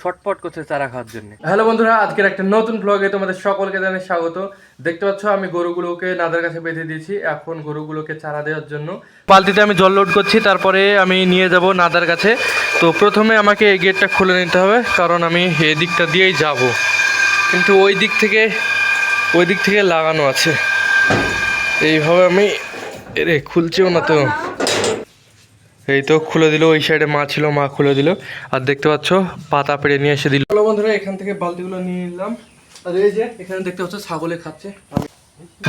ছটপট করছে চারা খাওয়ার জন্য। হ্যালো বন্ধুরা, আজকের একটা নতুন ব্লগে তোমাদের সকলকে জানাই স্বাগত। দেখতে পাচ্ছ, আমি গরুগুলোকে নাদের কাছে বেঁধে দিয়েছি। এখন গরুগুলোকে চারা দেওয়ার জন্য। বালতিতে আমি জল লোড করছি, তারপরে আমি নিয়ে যাব নাদার কাছে। তো প্রথমে আমাকে এই গেটটা খুলে নিতে হবে, কারণ আমি এই দিকটা দিয়েই যাব। কিন্তু ওই দিক থেকে, ওই দিক থেকে লাগানো আছে। এইভাবে আমি এরে খুলছেও না তো। এই তো খুলে দিল ওই সাইডে মা ছিল মা খুলে দিল। আর দেখতে পাচ্ছ পাতা পেড়ে নিয়ে এসে দিল। চলো বন্ধুরা এখান থেকে বালতিগুলো নিয়ে নিলাম। আর এই যে এখানে দেখতে পাচ্ছ ছাগলে খাচ্ছে।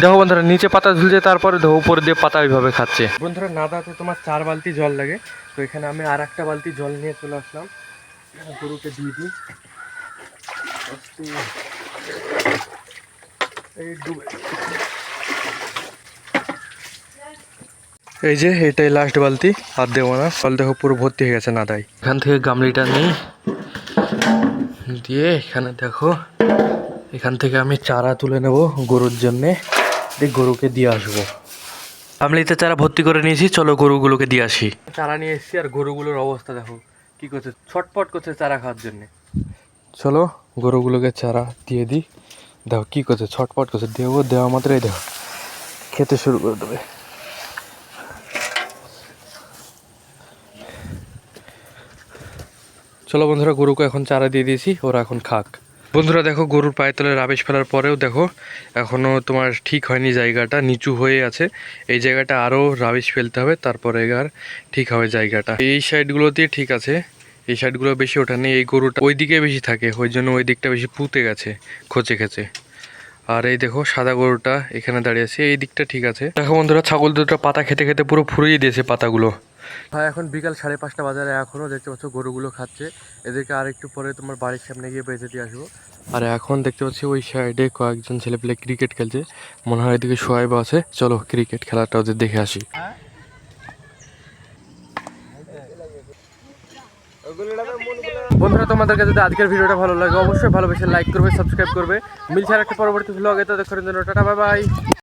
দেখো বন্ধুরা নিচে পাতা ঝুলছে তারপরে উপরে দিয়ে পাতা ওইভাবে খাচ্ছে। বন্ধুরা নাদাতে তোমার চার বালতি জল লাগে। তো এখানে আমি আর একটা বালতি জল নিয়ে চলে আসলাম। গরুকে দিয়ে দিই। এই ডুবে এই যে, এটাই লাস্ট বালতি। আর দেবো না জল দেখো পুরো ভর্তি হয়ে গেছে নাদাই। এখান থেকে গামলিটা নেই। দিয়ে এখানে দেখো, এখান থেকে আমি চারা তুলে নেব গরুর জন্যে। দিয়ে গরুকে দিয়ে আসব। গামলিতে চারা ভর্তি করে নিয়েছি, চলো গরুগুলোকে দিয়ে আসি। চারা নিয়ে এসেছি আর গরুগুলোর অবস্থা দেখো, কি করছে ছটপট করছে চারা খাওয়ার জন্যে। চলো গরুগুলোকে চারা দিয়ে দিই। দেখো কী করছে ছটপট করছে। দেবো, দেওয়া মাত্রই দেখো, খেতে শুরু করে দেবে। চলো বন্ধুরা, গরুকে এখন চারা দিয়ে দিয়েছি, ওরা এখন খাক। বন্ধুরা, দেখো গরুর পায়ের তলে রাবিশ ফেলার পরেও দেখো এখনও তোমার ঠিক হয়নি জায়গাটা, নিচু হয়ে আছে। এই জায়গাটা আরও রাবিশ ফেলতে হবে, তারপরে আর ঠিক হবে জায়গাটা। এই সাইডগুলোতে ঠিক আছে, এই সাইডগুলো বেশি ওঠা নেই, এই গরুটা ওই দিকে বেশি থাকে, ওই জন্য ওই দিকটা বেশি পুঁতে গেছে, খচে খেছে আর এই দেখো, সাদা গরুটা এখানে দাঁড়িয়ে আছে, এই দিকটা ঠিক আছে। দেখো বন্ধুরা, ছাগল দুটো পাতা খেতে খেতে পুরো ফুরিয়ে দিয়েছে পাতাগুলো। হ্যাঁ এখন বিকাল সাড়ে পাঁচটা বাজারে এখনও দেখতে পাচ্ছ গরুগুলো খাচ্ছে। এদেরকে আর একটু পরে তোমার বাড়ির সামনে গিয়ে বেঁধে দিয়ে আসব। আর এখন দেখতে পাচ্ছি ওই সাইডে কয়েকজন ছেলেপেলে ক্রিকেট খেলছে। মনে হয় এদিকে সোয়াইব আছে। চলো ক্রিকেট খেলাটা ওদের দেখে আসি। বন্ধুরা তোমাদেরকে যদি আজকের ভিডিওটা ভালো লাগে, অবশ্যই ভালোবেসে লাইক করবে সাবস্ক্রাইব করবে। মিলছে আর একটা পরবর্তী ভ্লগে তো দেখো টাটা বাই বাই